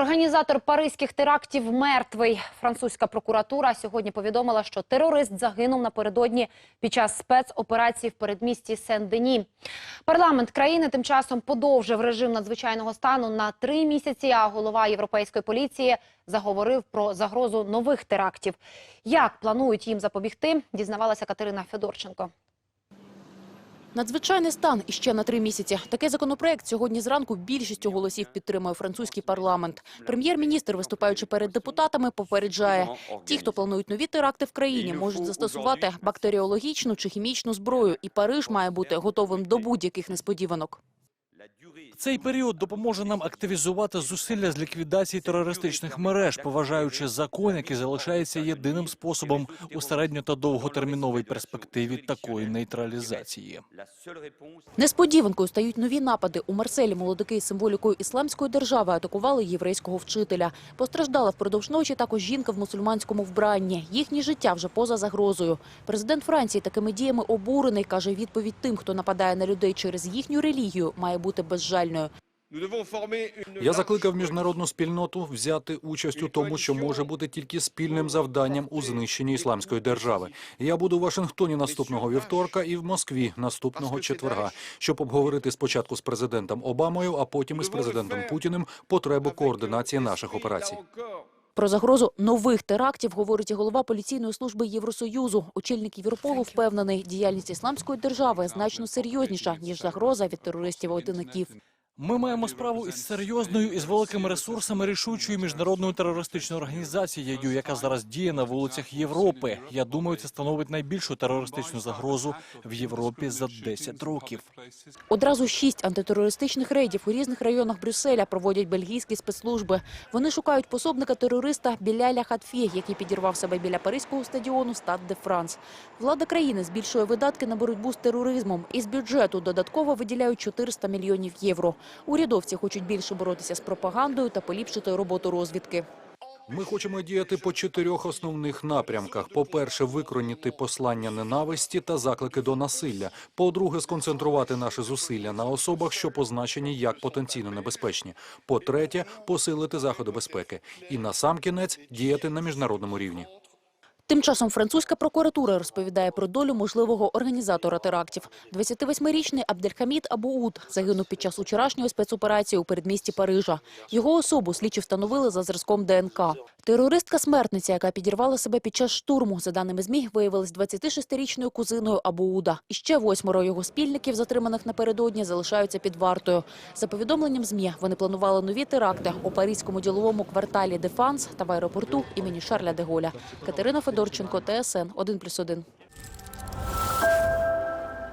Організатор паризьких терактів мертвий. Французька прокуратура сьогодні повідомила, що терорист загинув напередодні під час спецоперації в передмісті Сен-Дені. Парламент країни тим часом подовжив режим надзвичайного стану на три місяці. А голова європейської поліції заговорив про загрозу нових терактів. Як планують їм запобігти, дізнавалася Катерина Федорченко. Надзвичайний стан іще на три місяці. Такий законопроект сьогодні зранку більшістю голосів підтримує французький парламент. Прем'єр-міністр, виступаючи перед депутатами, попереджає, ті, хто планують нові теракти в країні, можуть застосувати бактеріологічну чи хімічну зброю, і Париж має бути готовим до будь-яких несподіванок. Цей період допоможе нам активізувати зусилля з ліквідації терористичних мереж, поважаючи закон, який залишається єдиним способом у середньо та довготерміновій перспективі такої нейтралізації. Несподіванкою стають нові напади. У Марселі молодики із символікою ісламської держави атакували єврейського вчителя. Постраждала впродовж ночі також жінка в мусульманському вбранні. Їхнє життя вже поза загрозою. Президент Франції такими діями обурений. Каже, відповідь тим, хто нападає на людей через їхню релігію, має бути безжальною. Я закликав міжнародну спільноту взяти участь у тому, що може бути тільки спільним завданням у знищенні ісламської держави. Я буду у Вашингтоні наступного вівторка і в Москві наступного четверга, щоб обговорити спочатку з президентом Обамою, а потім із президентом Путіним потребу координації наших операцій. Про загрозу нових терактів говорить і голова поліційної служби Євросоюзу. Очільник Європолу впевнений, діяльність ісламської держави значно серйозніша ніж загроза від терористів-одинаків. Ми маємо справу із серйозною і з великими ресурсами рішучою міжнародною терористичною організацією, яка зараз діє на вулицях Європи. Я думаю, це становить найбільшу терористичну загрозу в Європі за 10 років. Одразу шість антитерористичних рейдів у різних районах Брюсселя проводять бельгійські спецслужби. Вони шукають пособника терориста Біляля Хатфі, який підірвав себе біля паризького стадіону Стад де Франс. Влада країни збільшує видатки на боротьбу з тероризмом. Із бюджету додатково виділяють 400 мільйонів євро. Урядовці хочуть більше боротися з пропагандою та поліпшити роботу розвідки. Ми хочемо діяти по чотирьох основних напрямках: по-перше, викронити послання ненависті та заклики до насилля. По-друге, сконцентрувати наші зусилля на особах, що позначені як потенційно небезпечні. По-третє, посилити заходи безпеки. І насамкінець діяти на міжнародному рівні. Тим часом французька прокуратура розповідає про долю можливого організатора терактів. 28-річний Абдельхамід Абууд загинув під час учорашньої спецоперації у передмісті Парижа. Його особу слідчі встановили за зразком ДНК. Терористка-смертниця, яка підірвала себе під час штурму, за даними ЗМІ, виявилась 26-річною кузиною Абууда. І ще восьмеро його спільників, затриманих напередодні, залишаються під вартою. За повідомленням ЗМІ, вони планували нові теракти у паризькому діловому кварталі Дефанс та в аеропорту імені Шарля де Голля. Катерина Федорченко, ТСН 1+,1.